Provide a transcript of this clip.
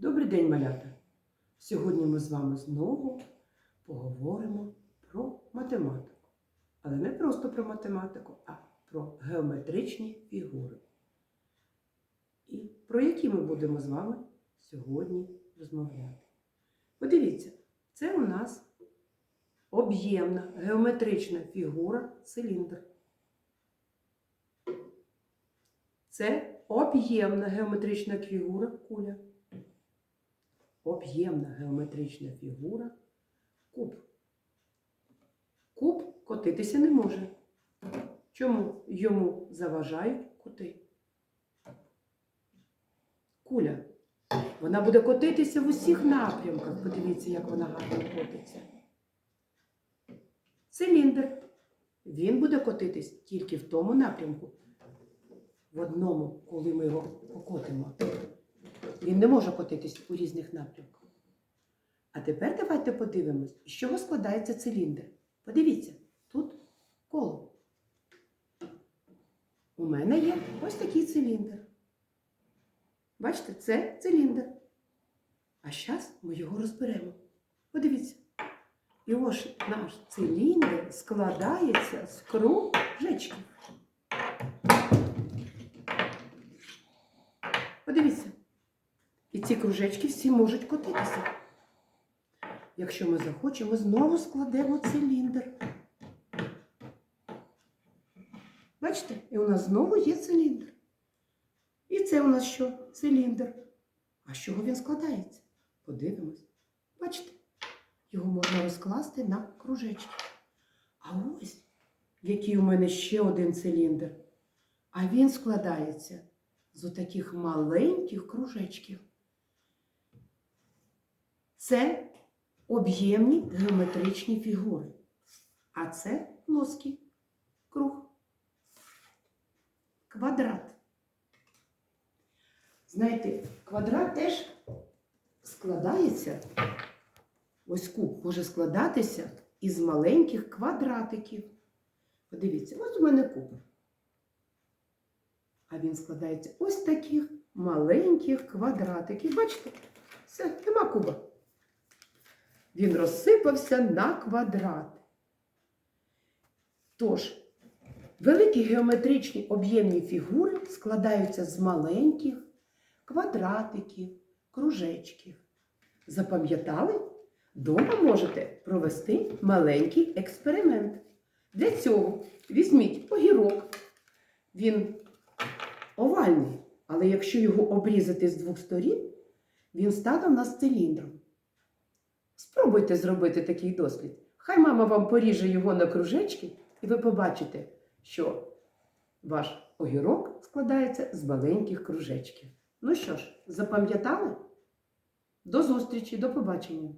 Добрий день, малята! Сьогодні ми з вами знову поговоримо про математику. Але не просто про математику, а про геометричні фігури. І про які ми будемо з вами сьогодні розмовляти. Подивіться, це у нас об'ємна геометрична фігура циліндр. Це об'ємна геометрична фігура куля. Об'ємна геометрична фігура куб. Куб котитися не може. Чому йому заважають кути? Куля. Вона буде котитися в усіх напрямках. Подивіться, як вона гарно котиться. Циліндр. Він буде котитись тільки в тому напрямку. В одному, коли ми його покотимо. Він не може котитись у різних напрямках. А тепер давайте подивимось, з чого складається циліндр. Подивіться, тут коло. У мене є ось такий циліндр. Бачите, це циліндр. А зараз ми його розберемо. Подивіться. І ось наш циліндр складається з кружечків. Подивіться. Ці кружечки всі можуть котитися. Якщо ми захочемо, знову складемо циліндр. Бачите, і у нас знову є циліндр. І це у нас що? Циліндр. А з чого він складається? Подивимось. Бачите, його можна розкласти на кружечки. А ось який у мене ще один циліндр. А він складається з отаких маленьких кружечків. Це об'ємні геометричні фігури. А це плоский круг. Квадрат. Знаєте, квадрат теж складається, ось куб може складатися із маленьких квадратиків. Подивіться, ось у мене куб. А він складається ось таких маленьких квадратиків. Бачите? Все, нема куба. Він розсипався на квадрати. Тож, великі геометричні об'ємні фігури складаються з маленьких квадратиків, кружечків. Запам'ятали? Дома можете провести маленький експеримент. Для цього візьміть огірок. Він овальний, але якщо його обрізати з двох сторін, він стане у нас циліндром. Спробуйте зробити такий дослід. Хай мама вам поріже його на кружечки, і ви побачите, що ваш огірок складається з маленьких кружечків. Ну що ж, запам'ятали? До зустрічі, до побачення!